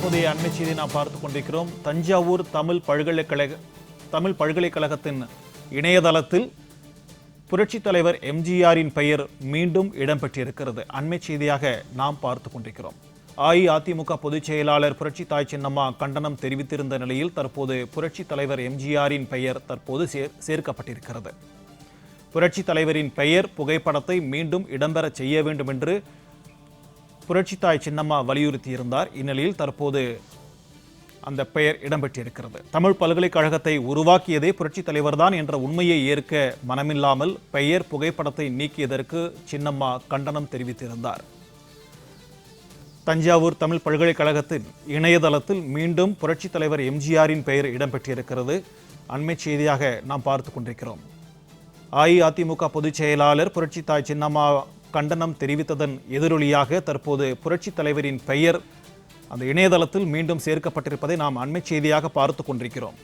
தற்போதைய அண்மை செய்தியை நாம் பார்த்து கொண்டிருக்கிறோம். தஞ்சாவூர் தமிழ் பல்கலைக்கழக தமிழ் பல்கலைக்கழகத்தின் இணையதளத்தில் புரட்சித் தலைவர் எம்ஜிஆரின் பெயர் மீண்டும் இடம்பெற்றிருக்கிறது. அண்மை செய்தியாக நாம் பார்த்து கொண்டிருக்கிறோம். அஇஅதிமுக பொதுச் செயலாளர் புரட்சி தாய் சின்னம்மா கண்டனம் தெரிவித்திருந்த நிலையில் தற்போது புரட்சித் தலைவர் எம்ஜிஆரின் பெயர் தற்போது சேர் சேர்க்கப்பட்டிருக்கிறது. புரட்சித் தலைவரின் பெயர் புகைப்படத்தை மீண்டும் இடம்பெறச் செய்ய வேண்டும் என்று புரட்சித்தாய் சின்னம்மா வலியுறுத்தி இருந்தார் இந்நிலையில் தற்போது அந்த பெயர் இடம்பெற்றிருக்கிறது. தமிழ் பல்கலைக்கழகத்தை உருவாக்கியதே புரட்சித் தலைவர்தான் என்ற உண்மையை ஏற்க மனமில்லாமல் பெயர் புகைப்படத்தை நீக்கியதற்கு சின்னம்மா கண்டனம் தெரிவித்திருந்தார். தஞ்சாவூர் தமிழ் பல்கலைக்கழகத்தின் இணையதளத்தில் மீண்டும் புரட்சித் தலைவர் எம்ஜிஆரின் பெயர் இடம்பெற்றிருக்கிறது. அண்மை செய்தியாக நாம் பார்த்து கொண்டிருக்கிறோம். அஇஅதிமுக பொதுச் செயலாளர் புரட்சித்தாய் சின்னம்மா கண்டனம் தெரிவித்ததன் எதிரொலியாக தற்போது புரட்சித் தலைவரின் பெயர் அந்த இணையதளத்தில் மீண்டும் சேர்க்கப்பட்டிருப்பதை நாம் அண்மை செய்தியாக பார்த்து கொண்டிருக்கிறோம்.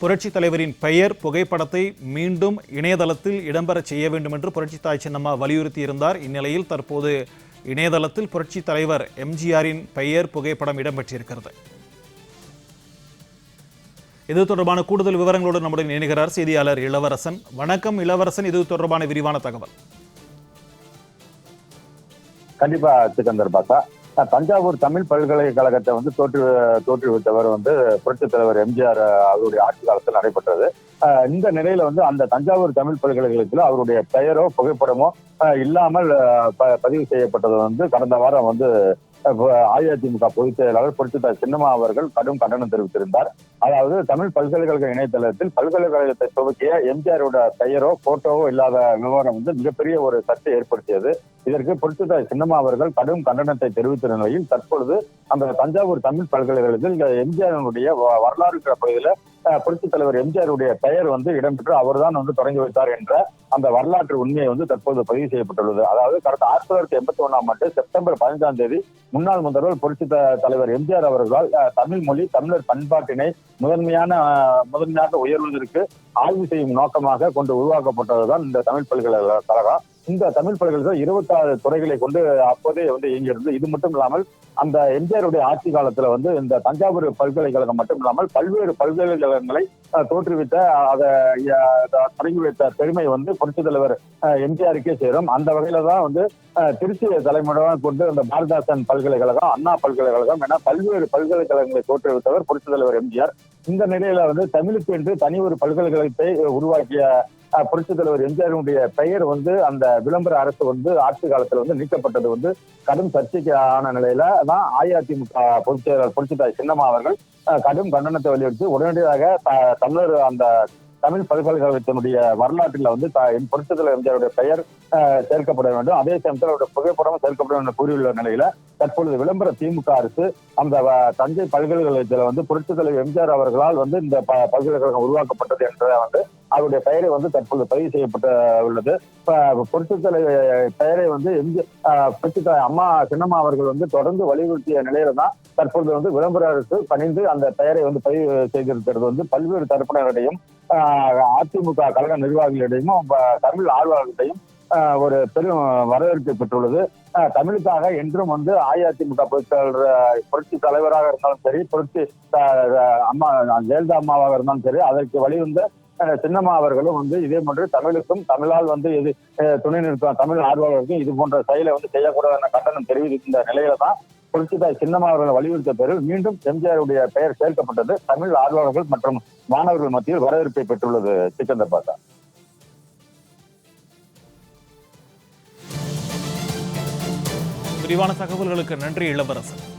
புரட்சித் தலைவரின் பெயர் புகைப்படத்தை மீண்டும் இணையதளத்தில் இடம்பெறச் செய்ய வேண்டும் என்று புரட்சித்தாய் சின்னம்மா வலியுறுத்தியிருந்தார். இந்நிலையில் தற்போது இணையதளத்தில் புரட்சித் தலைவர் எம்ஜிஆரின் பெயர் புகைப்படம் இடம்பெற்றிருக்கிறது. இது தொடர்பான கூடுதல் விவரங்களோடு நம்முடன் இணைகிறார் செய்தியாளர் இளவரசன். வணக்கம் இளவரசன். இது தொடர்பான விரிவான தகவல். கண்டிப்பா சிக்கந்தர் பாசா. தஞ்சாவூர் தமிழ் பல்கலைக்கழகத்தை வந்து தோற்று தோற்றுவித்தவர் வந்து புரட்சித் தலைவர் எம்ஜிஆர் அவருடைய ஆட்சி காலத்தில் நடைபெற்றது. இந்த நிலையில வந்து அந்த தஞ்சாவூர் தமிழ் பல்கலைக்கழகத்தில் அவருடைய பெயரோ புகைப்படமோ இல்லாமல் ப- பதிவு செய்யப்பட்டது வந்து கடந்த வாரம் வந்து அஇஅதிமுக பொதுச் செயலாளர் புரட்சித்தாய் சின்னம்மா அவர்கள் கடும் கண்டனம் தெரிவித்திருந்தார். அதாவது தமிழ் பல்கலைக்கழக இணையதளத்தில் பல்கலைக்கழகத்தை துவக்கிய எம்ஜிஆரோட பெயரோ போட்டோவோ இல்லாத விவரம் வந்து மிகப்பெரிய ஒரு சர்ச்சை ஏற்படுத்தியது. இதற்கு புரட்சித்தாய் சின்னம்மா அவர்கள் கடும் கண்டனத்தை தெரிவித்த நிலையில் தற்பொழுது அந்த தஞ்சாவூர் தமிழ் பல்கலைக்கழகத்தில் இந்த எம்ஜிஆருடைய வ- இருக்கிற பகுதியில புரட்சித் தலைவர் எம்ஜிஆருடைய பெயர் வந்து இடம்பெற்று அவர்தான் வந்து தொடங்கி வைத்தார் என்ற அந்த வரலாற்று உண்மையை வந்து தற்போது பதிவு செய்யப்பட்டுள்ளது. அதாவது கடந்த ஆயிரத்தி தொள்ளாயிரத்தி எண்பத்தி ஒண்ணாம் ஆண்டு செப்டம்பர் பதினைந்தாம் தேதி முன்னாள் முதல்வர் புரட்சி த- தலைவர் எம்ஜிஆர் அவர்களால் தமிழ் மொழி தமிழர் பண்பாட்டினை முதன்மையான முதன்மையாக உயர்வதற்கு ஆய்வு செய்யும் நோக்கமாக கொண்டு உருவாக்கப்பட்டதுதான் இந்த தமிழ் பல்கலைக்கழகம் இந்த தமிழ் பல்கலைக்கழகம் இருபத்தாறு துறைகளை கொண்டு அப்போதே வந்து இயங்கியிருந்தது இது மட்டும் இல்லாமல் அந்த எம்ஜிஆருடைய ஆட்சி காலத்துல வந்து இந்த தஞ்சாவூர் பல்கலைக்கழகம் மட்டும் இல்லாமல் பல்வேறு பல்கலைக்கழகங்களை தோற்றுவித்த அதை தொடங்கி வைத்த பெருமை வந்து புரட்சித் தலைவர் எம்ஜிஆருக்கே சேரும். அந்த வகையில தான் வந்து திருச்சி திருச்சியை தலைமுறையாக கொண்டு அந்த பாரதாசன் பல்கலைக்கழகம் அண்ணா பல்கலைக்கழகம் என பல்வேறு பல்கலைக்கழகங்களை தோற்றுவித்தவர் புரட்சித் தலைவர் எம்ஜிஆர். இந்த நிலையில வந்து தமிழுக்கு என்று தனி ஒரு பல்கலைக்கழகத்தை உருவாக்கிய புரட்சி தலைவர் எம்ஜிஆருடைய பெயர் வந்து அந்த விளம்பர அரசு வந்து ஆட்சி காலத்துல வந்து நீக்கப்பட்டது வந்து கடும் சர்ச்சைக்கு ஆன நிலையில தான் அஇஅதிமுக பொதுச் செயலாளர் புரட்சித்தாய் சின்னம்மா அவர்கள் கடும் கண்டனத்தை வலியுறுத்தி உடனடியாக த- தமிழர் அந்த தமிழ் பல்கலைக்கழகத்தினுடைய வரலாற்றில் வந்து த- தலைவர் எம்ஜிஆருடைய பெயர் சேர்க்கப்பட வேண்டும். அதே சமயத்தில் அவருடைய புகைப்படமும் சேர்க்கப்பட வேண்டும் என்று கூறியுள்ள நிலையில தற்பொழுது விளம்பர திமுக அரசு அந்த வ- தஞ்சை பல்கலைக்கழகத்தில் வந்து புரட்சி தலைவர் எம்ஜிஆர் அவர்களால் வந்து இந்த பல்கலைக்கழகம் உருவாக்கப்பட்டது என்ற வந்து அவருடைய பெயரை வந்து தற்பொழுது பதிவு செய்யப்பட்டு உள்ளது. இப்ப பெயரை வந்து எங்கு ஆஹ் அம்மா சின்னம்மா அவர்கள் வந்து தொடர்ந்து வலியுறுத்திய நிலையில தான் தற்பொழுது வந்து விளம்பர அரசு பணிந்து அந்த பெயரை வந்து பதிவு செய்திருக்கிறது. வந்து பல்வேறு தரப்பினரிடையும் அதிமுக கழக நிர்வாகிகளிடையும் தமிழ் ஆர்வலர்களிடையும் ஒரு பெரும் வரவேற்பை பெற்றுள்ளது. தமிழுக்காக என்றும் வந்து அஇஅதிமுக பொதுச் புரட்சி தலைவராக இருந்தாலும் சரி புரட்சி அம்மா ஜெயலலிதா அம்மாவாக இருந்தாலும் சரி அதற்கு வழிவந்த சின்னம்மா அவர்களும் வந்து இதே போன்று தமிழுக்கும் தமிழால் வந்து எது துணை நிற்கும் தமிழ் ஆர்வலர்களுக்கும் இது போன்ற செயலை வந்து செய்யக்கூடாது கண்டனம் தெரிவித்த நிலையில தான் புரட்சிதாய் சின்னம்மா அவர்களை வலியுறுத்த பேரில் மீண்டும் எம்ஜிஆருடைய பெயர் சேர்க்கப்பட்டது தமிழ் ஆர்வலர்கள் மற்றும் மாணவர்கள் மத்தியில் வரவேற்பை பெற்றுள்ளது சிக்கந்தர் பாசா விரிவான தகவல்களுக்கு நன்றி இளவரசன்.